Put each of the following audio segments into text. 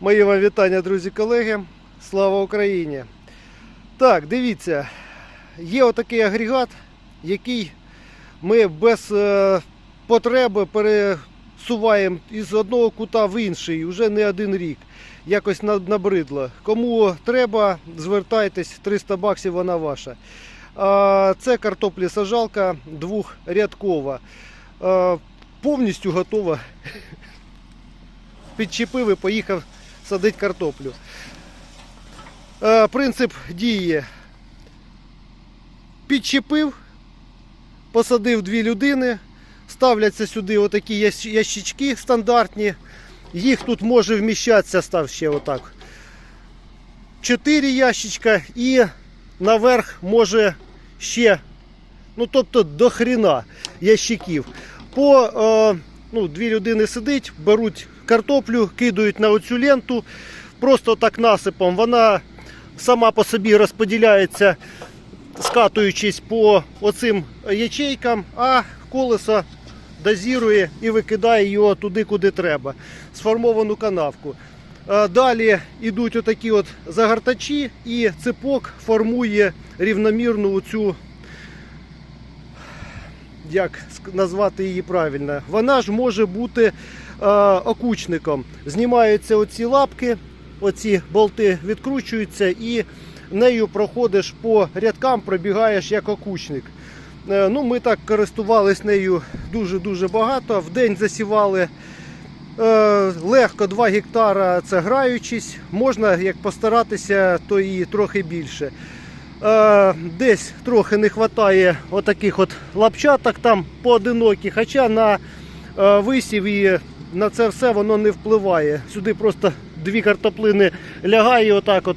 Мої вам вітання, друзі, колеги. Слава Україні! Так, дивіться, є отакий агрегат, який ми без е, потреби пересуваємо із одного кута в інший вже не один рік. Якось набридло. Кому треба, звертайтесь, 300 баксів вона ваша. Це картоплі сажалка двохрядкова. А, Повністю готова. Підчепив і поїхав садити картоплю. Е, Принцип дії. Підчепив, посадив дві людини, ставляться сюди отакі ящички стандартні. Їх тут може вміщатися, став ще отак. Чотири ящичка і наверх може ще, ну тобто до хрена ящиків. По е, ну, дві людини сидить, беруть картоплю, кидають на оцю ленту, просто так насипом. Вона сама по собі розподіляється, скатуючись по оцим ячейкам, а колесо дозірує і викидає його туди, куди треба. Сформовану канавку. Е, Далі йдуть отакі от загортачі, і цепок формує рівномірну оцю як назвати її правильно. Вона ж може бути е, окучником. Знімаються оці лапки, оці болти відкручуються і нею проходиш по рядкам, пробігаєш як окучник. Е, ну, ми так користувались нею дуже-дуже багато. В день засівали е, легко 2 гектара, це граючись. Можна як постаратися, то і трохи більше. Е, десь трохи не вистачає отаких от лапчаток там поодинокі, хоча на е, висів і на це все воно не впливає. Сюди просто дві картоплини лягає отак от,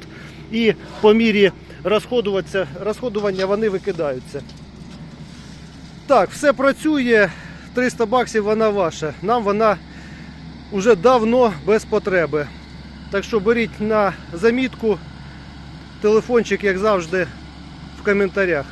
і по мірі розходування вони викидаються. Так, все працює. 300 баксів вона ваша. Нам вона вже давно без потреби. Так що беріть на замітку. Телефончик, як завжди, в коментарях.